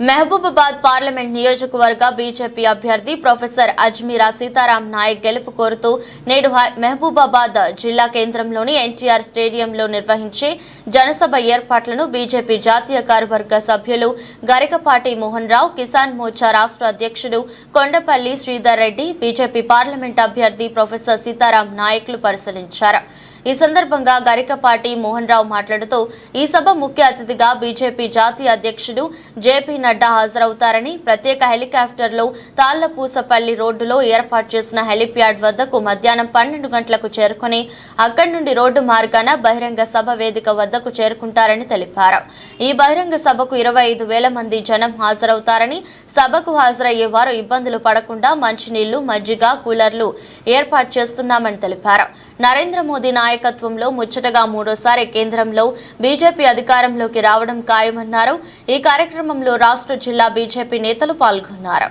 Mahabubabad parliament నియోజకవర్గ BJP అభ్యర్థి professor Ajmeera Sitaram Naik గెలుపు కోరుతూ నేడు మహబూబాబాద్ జిల్లా కేంద్రంలోని ఎన్టీఆర్ స్టేడియంలో నిర్వహించే జనసభ ఏర్పాట్లను బీజేపీ జాతీయ కార్యవర్గ సభ్యులు గరికపాటి మోహన్ రావు కిసాన్ మోర్చా రాష్ట్ర అధ్యక్షుడు కొండపల్లి శ్రీధర్ రెడ్డి బీజేపీ పార్లమెంట్ అభ్యర్థి ప్రొఫెసర్ సీతారాం నాయక్లు పరిశీలించారు. ఈ సందర్భంగా గరికపాటి మోహన్ రావు మాట్లాడుతూ ఈ సభ ముఖ్య అతిథిగా బీజేపీ జాతీయ అధ్యక్షుడు జేపీ నడ్డా హాజరవుతారని ప్రత్యేక హెలికాప్టర్లో తాళ్ళపూసపల్లి రోడ్డులో ఏర్పాటు చేసిన హెలిప్యాడ్ వద్దకు మధ్యాహ్నం పన్నెండు గంటలకు చేరుకుని అక్కడి నుండి రోడ్డు మార్గాన బహిరంగ సభ వేదిక వద్దకు చేరుకుంటారని తెలిపారు. ఈ బహిరంగ సభకు ఇరవై ఐదు వేల మంది జనం హాజరవుతారని సభకు హాజరయ్యే వారు ఇబ్బందులు పడకుండా మంచినీళ్ళు మజ్జిగ కూలర్లు ఏర్పాటు చేస్తున్నామని తెలిపారు. నరేంద్ర మోదీ నాయకత్వంలో ముచ్చటగా మూడోసారి కేంద్రంలో బీజేపీ అధికారంలోకి రావడం ఖాయమన్నారు. ఈ కార్యక్రమంలో రాష్ట్ర జిల్లా బీజేపీ నేతలు పాల్గొన్నారు.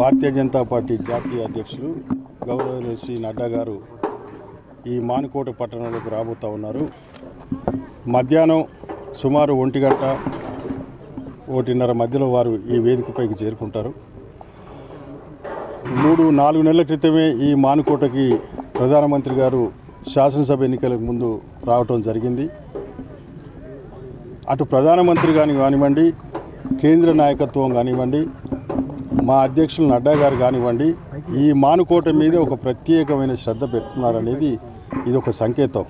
భారతీయ జనతా పార్టీ జాతీయ అధ్యక్షులు గౌరవ శ్రీ నడ్డా గారు ఈ మానుకోట పట్టణంలోకి రాబోతూ ఉన్నారు. మధ్యాహ్నం సుమారు ఒంటి గంట ఒకటిన్నర మధ్యలో వారు ఈ వేదికపైకి చేరుకుంటారు. మూడు నాలుగు నెలల క్రితమే ఈ మానుకోటకి ప్రధానమంత్రి గారు శాసనసభ ఎన్నికలకు ముందు రావటం జరిగింది. అటు ప్రధానమంత్రి కానీ కానివ్వండి కేంద్ర నాయకత్వం కానివ్వండి మా అధ్యక్షులు నడ్డా గారు కానివ్వండి ఈ మానుకోట మీద ఒక ప్రత్యేకమైన శ్రద్ధ పెట్టుకున్నారనేది ఇది ఒక సంకేతం.